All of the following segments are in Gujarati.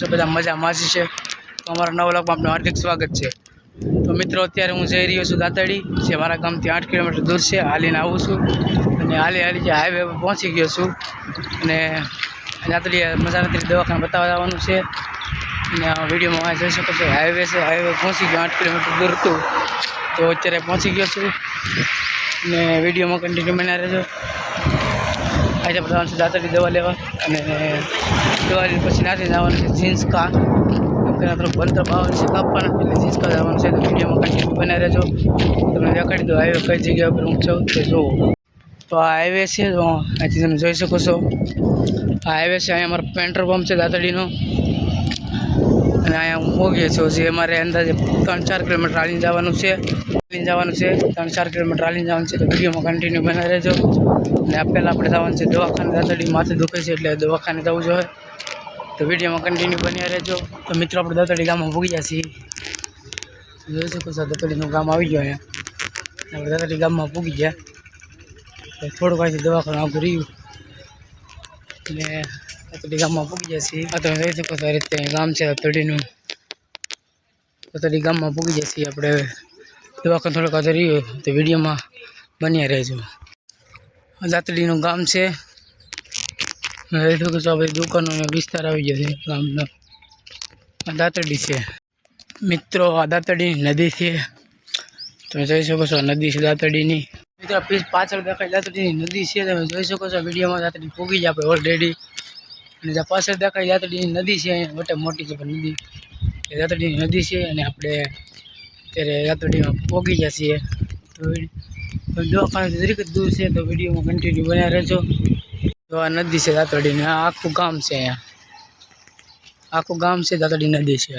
તો બધા મજામાં જ છે. તો અમારા નવ લાખમાં આપનું હાર્દિક સ્વાગત છે. તો મિત્રો, અત્યારે હું જઈ રહ્યો છું દાતડી જે મારા ગામથી આઠ કિલોમીટર દૂર છે. હાલીને આવું છું. અને હાલી હાલી જે હાઈવે પર પહોંચી ગયો છું. અને દાતડી મજા નથી દવાખાને બતાવવા જવાનું છે. અને વિડીયોમાં જોઈ શકો છો હાઈવે છે. હાઈવે પહોંચી ગયો, આઠ કિલોમીટર દૂર હતું. તો અત્યારે પહોંચી ગયો છું. અને વિડીયોમાં કન્ટિન્યુ બન્યા રહેજો. આજે જવાનું છે દાતડી દવા લેવા અને દવા લીધી પછી નાથી જવાનું છે જીન્સ કા. કે થોડુંક બંતર પાવર છે કાપવાના, એટલે જીન્સ કા જવાનું છે. તો વિડીયોમાં કન્ટિન્યુ બનાવી રહેજો. તમને દેખાડી દો હાઈવે કઈ જગ્યા પર હું છું તે જુઓ તો આ હાઈવે છે અહીંથી તમે જોઈ શકો છો. આ હાઈવે છે, અહીંયા અમારો પેટ્રોલ પંપ છે દાતડીનો. અને અહીંયા હું પહોંચી છું, જે અમારે અંદાજે ત્રણ ચાર કિલોમીટર હાલીને જવાનું છે, હાલીને જવાનું છે, ત્રણ ચાર કિલોમીટર હાલીને જવાનું છે, તો વિડીયોમાં કન્ટિન્યુ બના રહેજો. અને આ પહેલાં આપણે જવાનું છે દવાખાને દાતડી માથે દુખે છે એટલે દવાખાને જવું જોઈએ તો વિડીયોમાં કન્ટિન્યુ બન્યા રહેજો. તો મિત્રો, આપણે દાતડી ગામમાં ભૂગી ગયા છીએ. જોઈ શકો છો દાતડીનું ગામ આવી ગયો અહીંયા. આપણે દાતડી ગામમાં ભૂગી ગયા. થોડું અહીંથી દવાખાનું આગળ રહ્યું. એટલે દાતડી ગામમાં પૂગી છીએ આ તમે જોઈ શકો છો આ રીતે ગામ છે દાતડીનું દાતડી ગામમાં પૂગી છીએ આપણે દવાખાનું થોડુંક આગળ રહ્યું તો વિડીયોમાં બન્યા રહેજો. દાતડીનું ગામ છે. જોઈ વિસ્તાર આવી ગયો છે, ગામનો. આ દાતડી છે. મિત્રો, આ દાતડીની નદી છે. તમે જોઈ શકો છો નદી છે દાતડીની. મિત્રો પાછળ દેખાય દાતડીની નદી છે. તમે જોઈ શકો છો વિડીયોમાં દાતડી પૂગી જાય આપણે ઓલરેડી અને જ્યાં પાછળ દેખાય દાતડીની નદી છે અહીંયા મોટે મોટી છે પણ નદી. દાતડીની નદી છે અને આપણે અત્યારે યાત્રીમાં પોગી ગયા છીએ. તો દવાખાને જરીક જ દૂર છે તો વિડીયોમાં કન્ટિન્યુ બન્યા રહેજો. તો આ નદી છે દાતડીની આ આખું ગામ છે અહીંયા. આખું ગામ છે દાતડી નદી છે.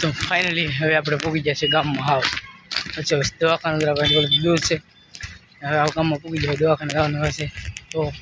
તો ફાઇનલી હવે આપણે પોગી ગયા છીએ ગામમાં. હાવ. પછી દવાખાનું જરા થોડું દૂર છે. હવે આ ગામમાં પૂગી જાય, દવાખાને જવાનું હોય છે. તો